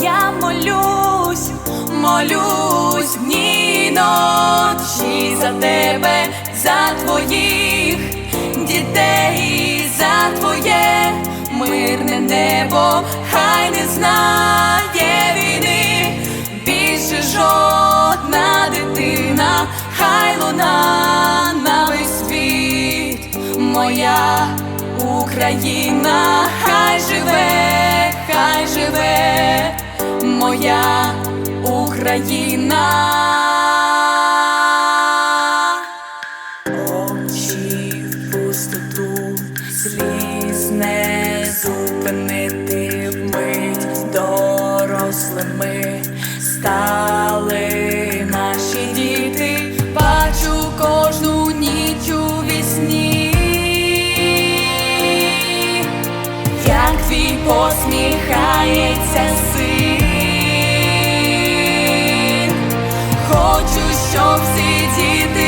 Я молюсь, молюсь дні й ночі за тебе, за твоїх дітей, за твоє мирне небо, хай не знає війни, більше жодна дитина, хай луна на весь світ, моя Україна, хай живе, хай живе, моя Україна. Очі в пустоту, сліз не зупинити вмить дорослими стали посміхається син. Хочу, щоб всі діти